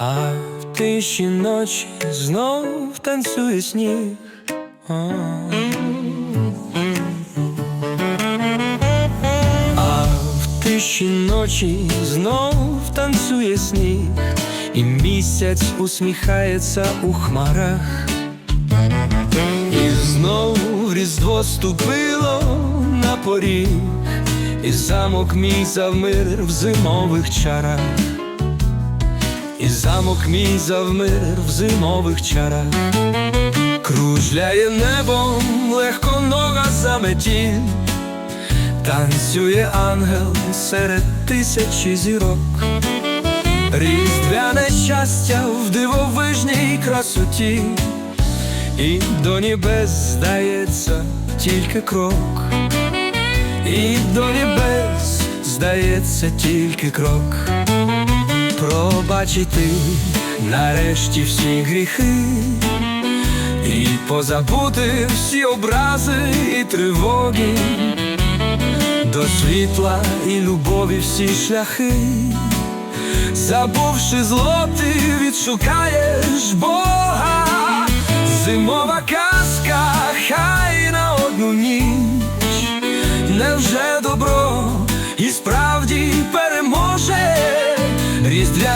А в тиші ночі знов танцює сніг. А. А в тиші ночі знов танцює сніг, і місяць усміхається у хмарах. І знову різдво ступило на поріг, і замок мій завмир в зимових чарах, і замок мій завмир в зимових чарах, кружляє небом легко нога заметіль, танцює ангел серед тисячі зірок. Різдвяне щастя в дивовижній красоті, і до небес здається тільки крок, і до небес здається тільки крок. Пробачити нарешті всі гріхи, і позабути всі образи і тривоги, до світла і любові всі шляхи. Забувши зло, ти відшукаєш Бога, зимова казка, хай на одну ніч, невже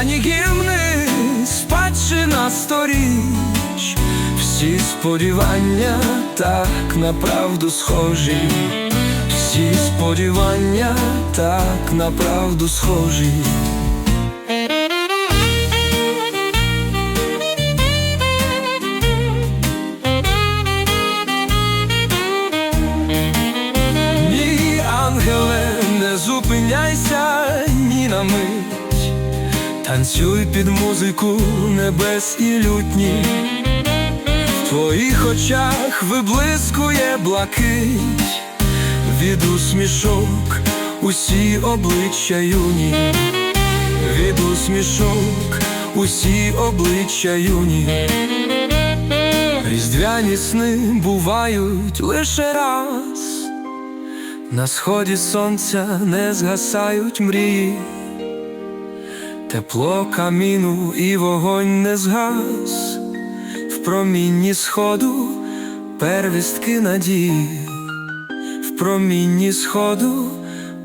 різдвяні гімни, спадщина сторіч, всі сподівання так на правду схожі, всі сподівання так на правду схожі. Мій ангеле, не зупиняйся ні на мить, танцюй під музику небес і лютні, в твоїх очах виблискує блакить, від усмішок усі обличчя юні, від усмішок усі обличчя юні. Різдвяні сни бувають лише раз, на сході сонця не згасають мрії, тепло каміну і вогонь не згас, в промінні сходу первістки надії, в промінні сходу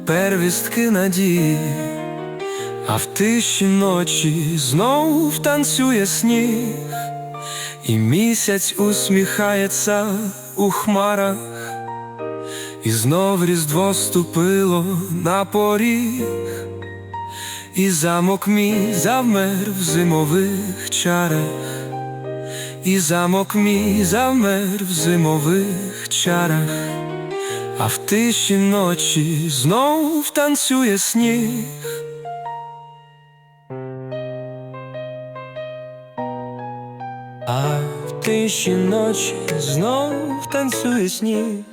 первістки надії, а в тиші ночі знов танцює сніг. І місяць усміхається у хмарах, і знов різдво ступило на поріг, і замок мій завмер в зимових чарах, і замок мій завмер в зимових чарах, а в тиші ночі знов танцює сніг. А в тиші ночі знов танцює сніг.